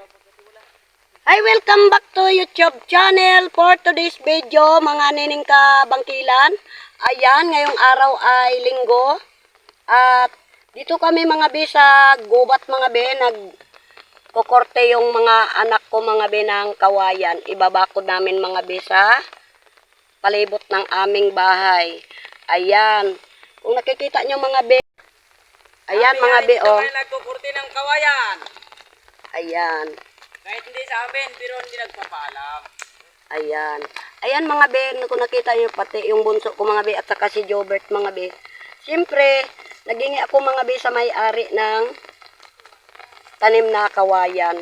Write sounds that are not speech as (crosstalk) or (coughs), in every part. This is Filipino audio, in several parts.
Hi, welcome back to YouTube channel for today's video, mga nining kabangkilan. Ayan, ngayong araw ay linggo. At dito kami mga be sa gubat mga be, nag kukorte yung mga anak ko mga be ng kawayan. Ibabakod namin mga be sa palibot ng aming bahay. Ayan. Kung nakikita nyo mga be, ayan mga be, oh. Kami nagkukurti ng kawayan. Ayan. Kahit hindi sa amin, pero hindi nagpapaalam. Ayan. Ayan mga be, kung nakita niyo pati yung bunso ko mga be at saka si Jobert mga be. Siyempre, nagingi ako mga be sa may-ari ng tanim na kawayan.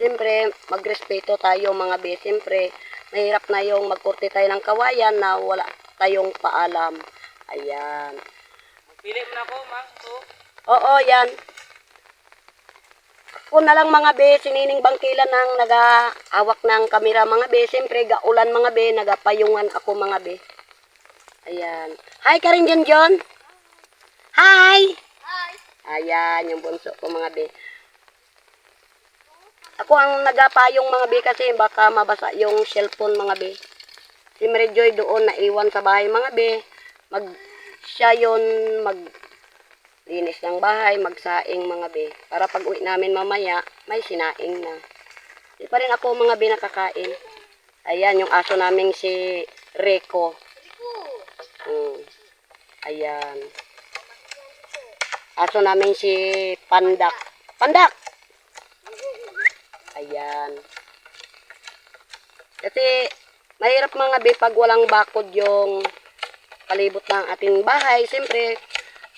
Siyempre, magrespeto tayo mga be. Siyempre, mahirap na yung magkurti tayo ng kawayan na wala tayong paalam. Ayan. Pili mo na ako, ma. So, Oo, yan. Ako na lang mga be, sinining bangkila ng nag-awak ng kamera mga be. Siyempre, gaulan mga be, nagapayungan ako mga be. Ayan. Hi ka rin dyan, John. Hi! Hi! Ayan, yung bunso ko mga be. Ako ang nagapayong mga be kasi baka mabasa yung cellphone mga be. Si Mary Joy doon naiwan sa bahay mga be. Mag, siya yun mag linis ng bahay, magsaing mga be. Para pag uwi namin mamaya, may sinaing na. Di pa rin ako mga be nakakain. Ayan, yung aso naming si Rico. Mm. Ayan. Aso namin si Pandak. Pandak! Ayan. Kasi, mahirap mga be pag walang bakod yung palibot ng ating bahay. Siyempre,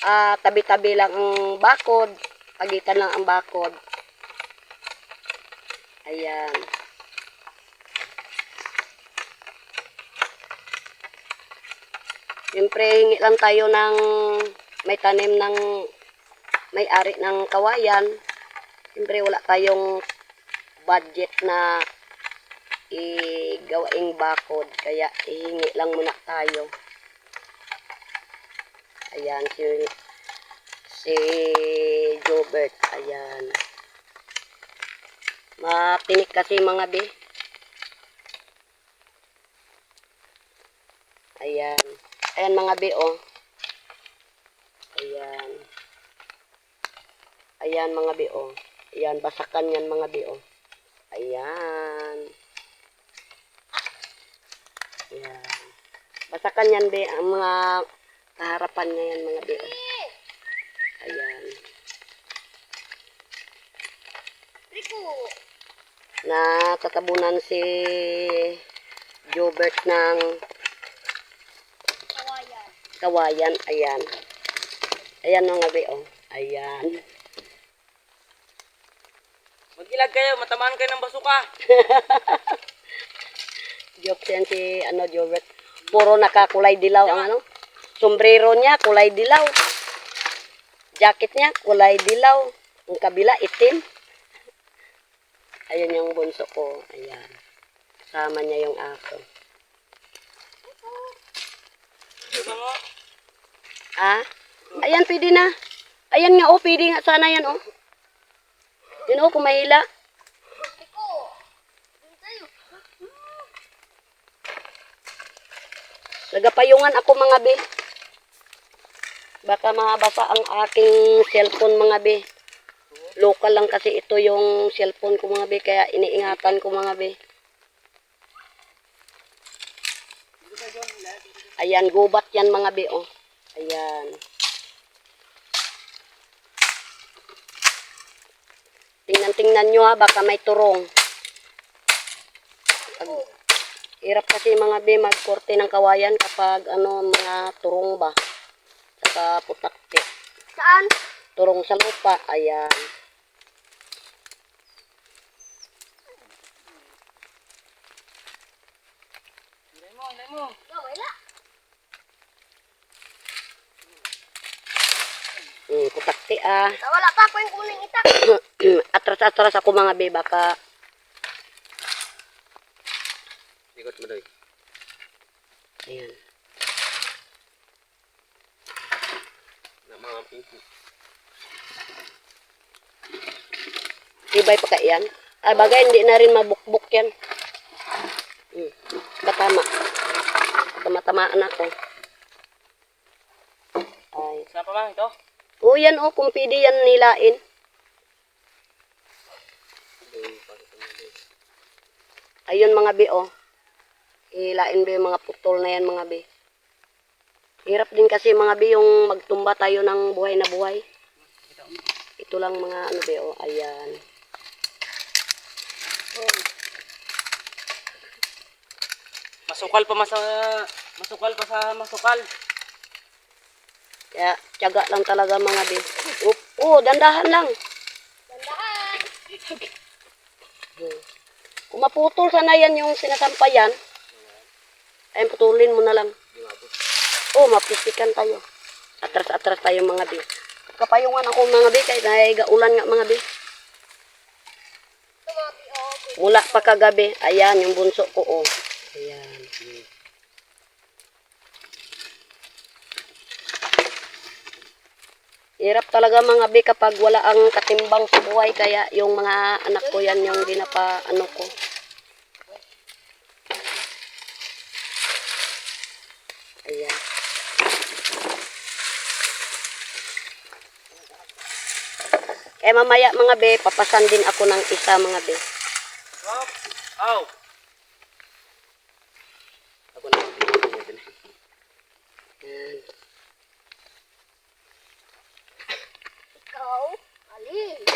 ah tabi-tabi lang ang bakod, pagitan lang ang bakod. Ayan. Siyempre, hingi lang tayo ng may tanim ng may-ari ng kawayan. Siyempre, wala tayong budget na igawaing bakod. Kaya, ihingi lang muna tayo. Ayan, si, si Jobert. Ayan. Matinik kasi mga be. Ayan. Ayan mga be, oh. Ayan. Ayan mga be, oh. Ayan, basakan yan mga be, oh. Ayan. Ayan. Basakan yan be, ang mga kaharapan niya yan mga be. oh. Ayan. Na tatabunan si Jobert ng kawayan. Ayan. Ayan mga be, oh. Ayan. mag-ilag kayo, matamaan kayo ng basuka. (laughs) Joke yan si ano, Jobert. Puro nakakulay dilaw ang ano. Sombrero niya, kulay dilaw. Jacket niya, kulay dilaw. Ang kabila, itim. Ayan yung bunso ko. Ayan. Kasama niya yung mo? Ah? Ayan, pwede na. Ayan nga, oh, pwede nga sana yan, oh. Yun, oh, kumahila. Nagapayungan ako mga be. Baka mabasa ang aking cellphone mga be. Local lang kasi ito yung cellphone ko mga be, kaya iniingatan ko mga be. Ayan, gubat yan mga be, oh. Ayan. Tingnan-tingnan nyo ha, baka may turong. Pag, hirap kasi mga be magkorte ng kawayan kapag ano, mga turong ba. Saka putakte. Saan? Turong sa lupa, ayan. Hindi mo, hindi mo. Wala. Hmm, putakte ah. Wala pa ako yung kuning itak. (coughs) Atras-atras ako mga be, baka Ikot mo doy. Ayan. Na mga pinky. Ibay pa ka yan? Ay, bagay, hindi na rin mabukbuk yan. Hmm. Katama. Tama-tamaan ako. Ay. Saan pa mang ito? O yan o, kung pwede yan nilain. Ayun mga bi o. Hilain ba yung mga putol na yan mga bi. Hirap din kasi mga bi yung magtumba tayo ng buhay na buhay. Ito lang mga ano bi o. Ayan. Masukal pa masa... Masukal pa sa masukal. Kaya tiyaga lang talaga mga bi. Up, oh, dandahan lang. Tandaan. Hmm. (laughs) Kung maputol sana yan yung sinasampayan, ay putulin mo na lang. Oh, mapistikan tayo. Atras-atras tayo mga bi. Kapayungan ako mga bi, kahit naigaulan nga mga bi. Mula pa kagabi, ayan, yung bunso ko, oh. Ayan. Hirap talaga mga bi kapag wala ang katimbang sa buhay, kaya yung mga anak ko yan yung ginapa, ano ko. Ayan. Eh mamaya mga be, papasan din ako ng isa mga be. Hop! Aw! Ako na. Yan. Ikaw. Alin.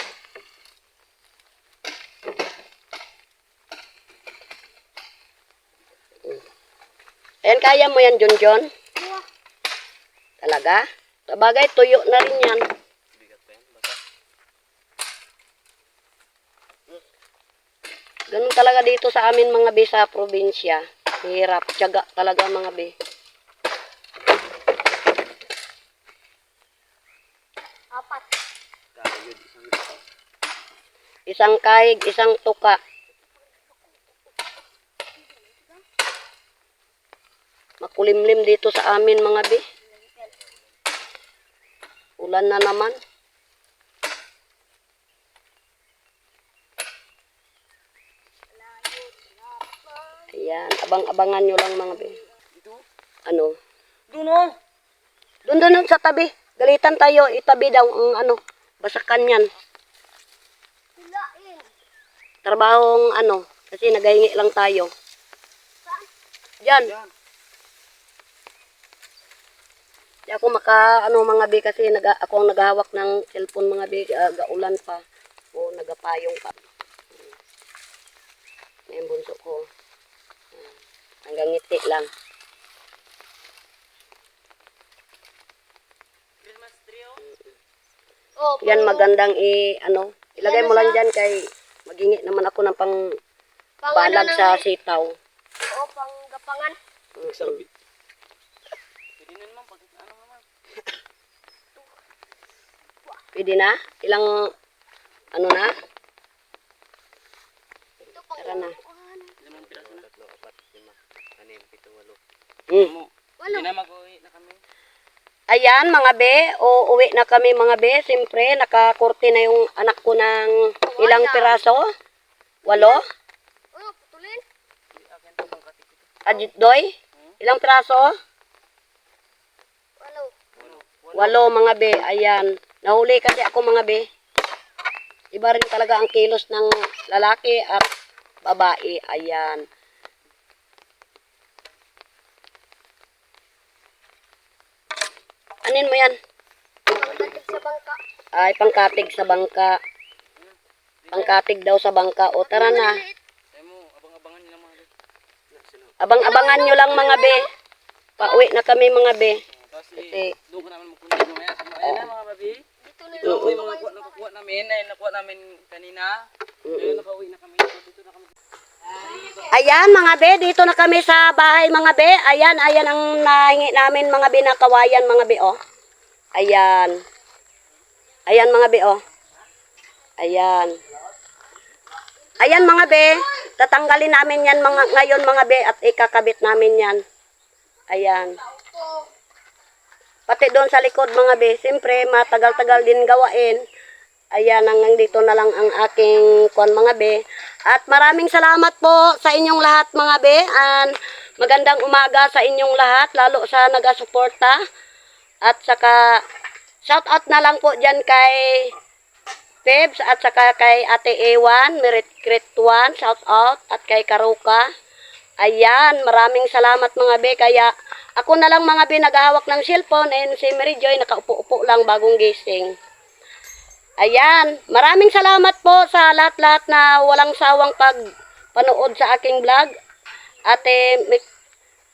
Ayan, kaya mo yan, John John? Talaga? Sabagay, tuyo na rin yan. Ganun talaga dito sa amin mga be sa probinsya. Hirap, tiyaga talaga mga be. Apat. Isang kahig, isang tuka. Makulimlim dito sa amin mga be. Ulan na naman. Ayan, abang-abangan nyo lang mga. Dito? Ano? Doon oh! Doon doon sa tabi. Galitan tayo, itabi daw ang ano, basakan yan. Trabahong ano, kasi nagahingi lang tayo. Saan? Diyan. Yan. Di ako maka, ano mga bi, kasi naga, ako ang naghahawak ng cellphone mga bi, ah, gaulan pa. O nagapayong pa. Yung bunso ko. Ah, Hanggang ngiti lang. Oh. Yan magandang i, ano, ilagay mo lang dyan kay magingi naman ako ng pang pang balag ano sa sitaw. Oo, pang gapangan. Sabi. Pwede na naman pag ano naman. Pwede na? Ilang, ano na? Tara na. pito, walo. Hmm. Na mag-uwi na kami. Ayan mga be, o uwi na kami mga be. Siyempre, nakakurti na yung anak ko ng ilang Wala. piraso. Walo. Oh, putulin. Ajit doy. Ilang piraso? Walo. Walo. Walo mga be. Ayan. Nahuli kasi ako mga be. Iba rin talaga ang kilos ng lalaki at babae. Ayan. Anin mo yan? Pagdating sa bangka. Ay, pangkatig sa bangka. Pangkatig daw sa bangka. O, tara na. Mo, abang-abangan nyo lang mga be. Pauwi na kami mga be. Kasi- doon ko naman. Sa mga, ayan mga babi. Ito po yung mga nakuha, nakukuha namin. Ay, nakuha namin kanina. Ngayon, nakauwi na kami. Dito na kami. Ayan mga be, dito na kami sa bahay mga be. Ayan, ayan ang nahingi namin mga be na kawayan mga be oh. Ayan. Ayan mga be oh. Ayan. Ayan mga be, tatanggalin namin yan mga, ngayon mga be at ikakabit namin yan. Ayan. Pati doon sa likod mga be, siyempre matagal-tagal din gawain. Ayan, hanggang dito na lang ang aking kwan mga be. At maraming salamat po sa inyong lahat mga be. And magandang umaga sa inyong lahat, lalo sa nagasuporta. At saka, shout out na lang po dyan kay Pebs at saka kay Ate Ewan, Merit Crit 1, shout out. At kay Karuka. Ayan, maraming salamat mga be. Kaya ako na lang mga be naghahawak ng cellphone and si Mary Joy nakaupo-upo lang bagong gising. Ayan, maraming salamat po sa lahat-lahat na walang sawang pagpanood sa aking vlog. Ate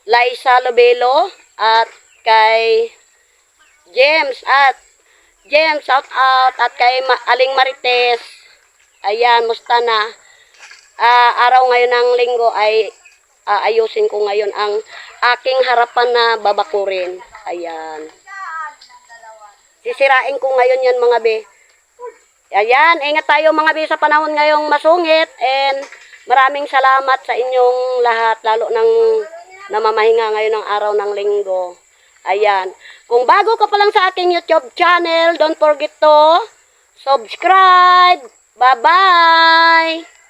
Liza Lobelo at kay James at James shout out at kay Ma- Aling Marites. Ayan, musta na? Ah, araw ngayon ng linggo ay aayusin ko ngayon ang aking harapan na babakurin. Ayan. Sisirain ko ngayon yan mga be. Ayan, ingat tayo mga be sa panahon ngayong masungit and maraming salamat sa inyong lahat lalo ng namamahinga ngayon ng araw ng linggo. Ayan. Kung bago ka pa lang sa aking YouTube channel, don't forget to subscribe. Bye-bye!